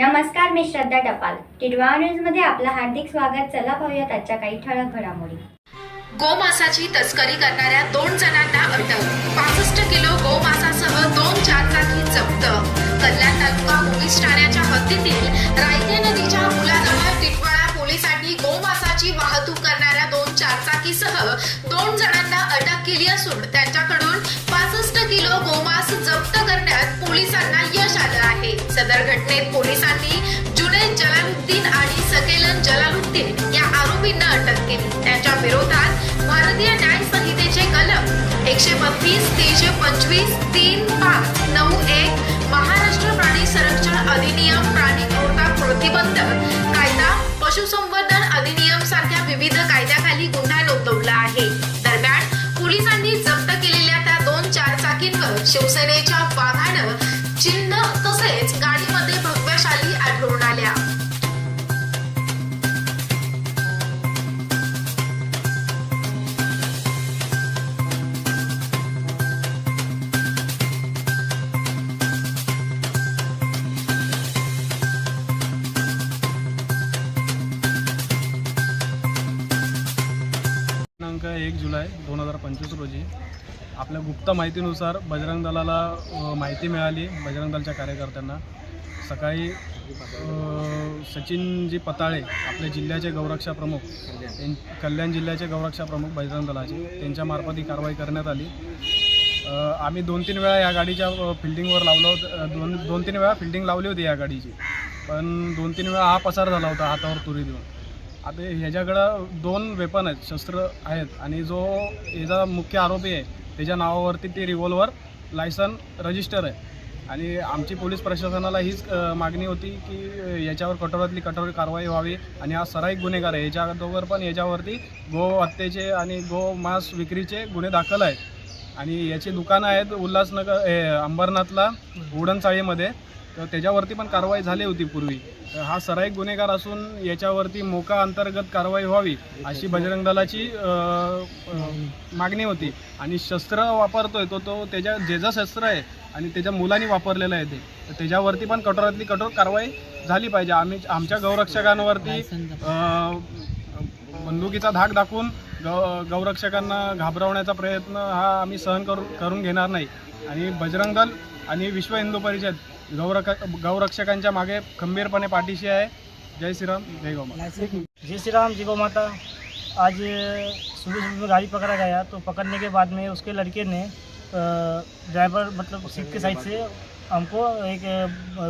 नमस्कार मी श्रद्धा टपाल. टिडवा न्यूजमध्ये आपलं हार्दिक स्वागत. चला पाहूयात आजच्या काही ठळक घडामोडी. गोमासाची तस्करी करणाऱ्या दोन जणांना अटक. पासष्ट किलो गोमासासह दोन चारचाकी जप्त. कल्याण तालुका पोलीस ठाण्याच्या हद्दीतील रायते नदीच्या पुलाजवळ टिटवाळा पोलिसांनी गोमासाची वाहतूक करणाऱ्या दोन चारचाकीसह दोन जणांना अटक केली असून त्यांच्याकडून पासष्ट किलो गोमास जप्त करण्यात पोलिसांना सदर घटनेत पोलिसांनी जुने जलालुद्दीन आणि सकेलन जलालुद्दीन या आरोपींना अटक केली. त्यांच्या विरोधात भारतीय न्याय संहितेचे कलम एकशे बत्तीस तीनशे पंचवीस तीन पाच नऊ एक महाराष्ट्र प्राणी संरक्षण अधिनियम प्राणी क्रोता प्रतिबंध कायदा पशुसंवर्धन अधिनियम सारख्या विविध कायद्याखाली गुन्हा नोंदवला आहे. दरम्यान पोलिसांनी जप्त केलेल्या त्या दोन चारचाकींवर शिवसेनेच्या वाघा जुलै दोन हजार पंचवीस रोजी आपल्या गुप्त माहितीनुसार बजरंग दलाला माहिती मिळाली बजरंग दलच्या कार्यकर्त्यांना. सकाळी सचिनजी पताळे आपल्या जिल्ह्याचे गौरक्षा प्रमुख कल्याण जिल्ह्याचे गौरक्षा प्रमुख बजरंग दलाचे. त्यांच्यामार्फत ही कारवाई करण्यात आली. आम्ही दोन तीन वेळा या गाडीच्या फिल्डिंगवर लावलं होतं दोन दोन तीन वेळा फिल्डिंग लावली होती या गाडीची. पण दोन तीन वेळा हा पसार झाला होता हातावर तुरी देऊन. आता ह्याच्याकडं दोन वेपन आहेत शस्त्र आहेत आणि जो याचा मुख्य आरोपी आहे त्याच्या नावावरती ते रिव्हॉल्वर लायसन रजिस्टर आहे. आणि आमची पोलीस प्रशासनाला हीच मागणी होती की याच्यावर कठोरातली कठोर कारवाई व्हावी आणि हा सराईक गुन्हेगार आहे. याच्या अगोदर पण याच्यावरती गो हत्येचे आणि गो मांस विक्रीचे गुन्हे दाखल आहेत. आणि याची दुकानं आहेत उल्हासनगर अंबरनाथला उडणचाळीमध्ये तर त्याच्यावरती पण कारवाई झाली होती पूर्वी. तर हा सराईक गुन्हेगार असून याच्यावरती मोका अंतर्गत कारवाई व्हावी अशी बजरंग दलाची मागणी होती. आणि शस्त्र वापरतोय तो तो त्याच्या जे जे शस्त्र आहे आणि त्याच्या मुलांनी वापरलेलं आहे ते तर त्याच्यावरती पण कठोरातली कठोर कारवाई झाली पाहिजे. आम्ही आमच्या गौरक्षकांवरती बंदुकीचा धाक दाखवून गौ गौरक्षकांना घाबरवण्याचा प्रयत्न हा आम्ही सहन करू करून घेणार नाही. आणि बजरंग दल आणि विश्व हिंदू परिषद गौरक गौरक्षकांच्या मागे खंबीरपणे पाठीशी आहे. जय श्रीराम जय गोमा. जय श्री राम जी गौ माता. आज सुबह सुबह में गाड़ी पकड़ा गया तो पकड़ने के बाद में उसके लड़के ने ड्राइवर मतलब सीट के साइड से हमको एक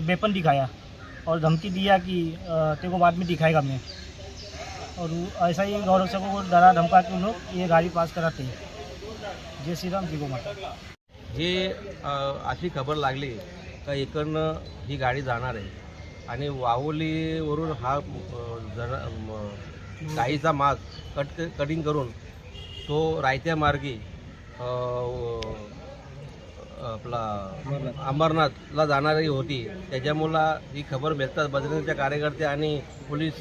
वेपन दिखाया और धमकी दिया कि तेरे को बाद में दिखाएगा मैं और ऐसा ही गौरक्षकों को डरा धमका के उन लोग ये गाड़ी पास कराते हैं। जय श्री राम जी गौ माता जे अशी खबर लागली का इकडनं ही गाडी जाणार आहे. आणि वाहुलीवरून हा जरा जण गाईचा मांस कट कटिंग करून तो रायत्या मार्गी आपला अंबरनाथला जाणारी होती. त्याच्यामुळं ही खबर भेटतात बजरंगच्या कार्यकर्ते आणि पोलीस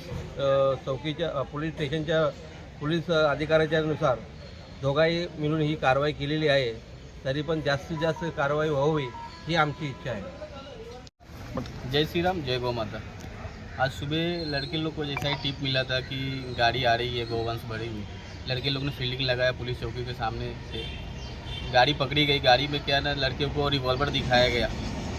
चौकीच्या पोलीस स्टेशनच्या पोलीस अधिकाऱ्याच्या नुसार दोघाही मिळून ही कारवाई केलेली आहे. तरी पण जास्तीत जास्त कारवाई व्हावी ही आमची इच्छा आहे. जय श्री राम जय गौ माता. आज सुबह लड़के लोग को जैसा ही टिप मिला था कि गाड़ी आ रही है गोवंश भरी हुई। लड़के लोग ने फील्डिंग लगाया पुलिस चौकी के सामने से। गाड़ी पकड़ी गई गाड़ी में क्या ना लड़के को रिवॉल्वर दिखाया गया।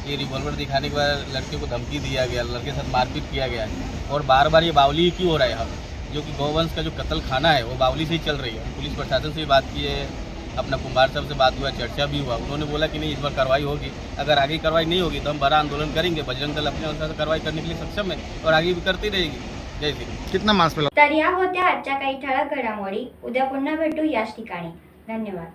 ये रिवॉल्वर दिखाने के बाद लड़के को धमकी दिया गया लड़के के साथ मारपीट किया गया है। और बार बार ये बावली ही क्यों हो रहा है हम जो कि गौवंश का जो कत्ल खाना है वो बावली से ही चल रही है। पुलिस प्रशासन से भी बात की है अपना कुमार साहब से बात हुआ चर्चा भी हुआ। उन्होंने बोला कि नहीं इस बार कार्रवाई होगी। अगर आगे कार्रवाई नहीं होगी तो हम बड़ा आंदोलन करेंगे। बजरंग दल अपने अनुसार कार्रवाई करने के लिए सक्षम है और आगे भी करती रहेगी। जय श्री कितना मांस मिला? तर या होत्या आजच्या काही ठळक घडामोडी. उद्या पुन्हा भेटू याच ठिकाणी. धन्यवाद.